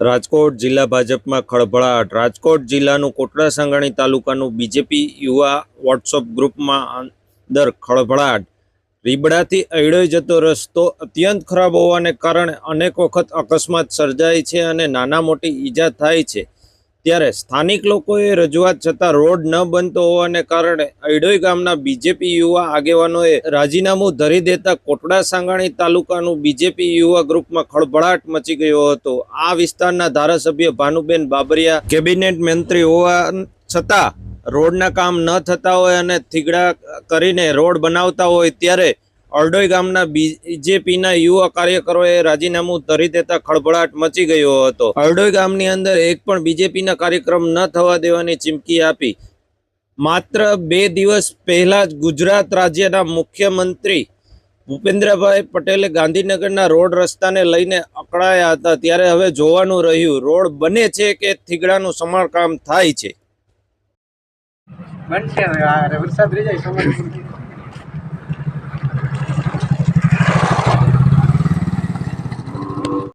રાજકોટ જિલ્લા ભાજપમાં ખળભળાટ. રાજકોટ જિલ્લાનું કોટડા સાંગાણી તાલુકાનું બીજેપી યુવા વોટ્સઅપ ગ્રુપમાં અંદર ખળભળાટ. રીબડાથી અયડોઈ જતો રસ્તો અત્યંત ખરાબ હોવાને કારણે અનેક વખત અકસ્માત સર્જાય છે અને નાના મોટી ઈજા થાય છે. ત્યારે સ્થાનિક લોકોએ રજૂઆત છતાં રોડ ન બનતો હોવાને કારણે અઈડોઈ ગામના બીજેપી યુવા આગેવાનોએ રાજીનામું ધરી દેતા કોટડા સાંગાણી તાલુકાનું બીજેપી યુવા ગ્રુપમાં ખળભળાટ મચી ગયો હતો. આ વિસ્તારના ધારાસભ્ય ભાનુબેન બાબરિયા કેબિનેટ મંત્રી હોવા છતાં રોડના કામ ન થતા હોય અને થીગડા કરીને રોડ બનાવતા હોય ત્યારે અરડોઈ ગામના બીજેપીના યુવા કાર્યકરોએ રાજીનામું ધરી દેતા ખળભળાટ મચી ગયો હતો. અરડોઈ ગામની અંદર એક પણ બીજેપીના કાર્યક્રમ ન થવા દેવાની ચીમકી આપી. માત્ર બે દિવસ પહેલા જ ગુજરાત રાજ્યના મુખ્યમંત્રી ભૂપેન્દ્રભાઈ પટેલે ગાંધીનગરના રોડ રસ્તાને લઈને અકળાયા હતા. ત્યારે હવે જોવાનું રહ્યું, રોડ બને છે કે થીગડાનું સમારકામ થાય છે? બનશે વરસાદ રહી જાય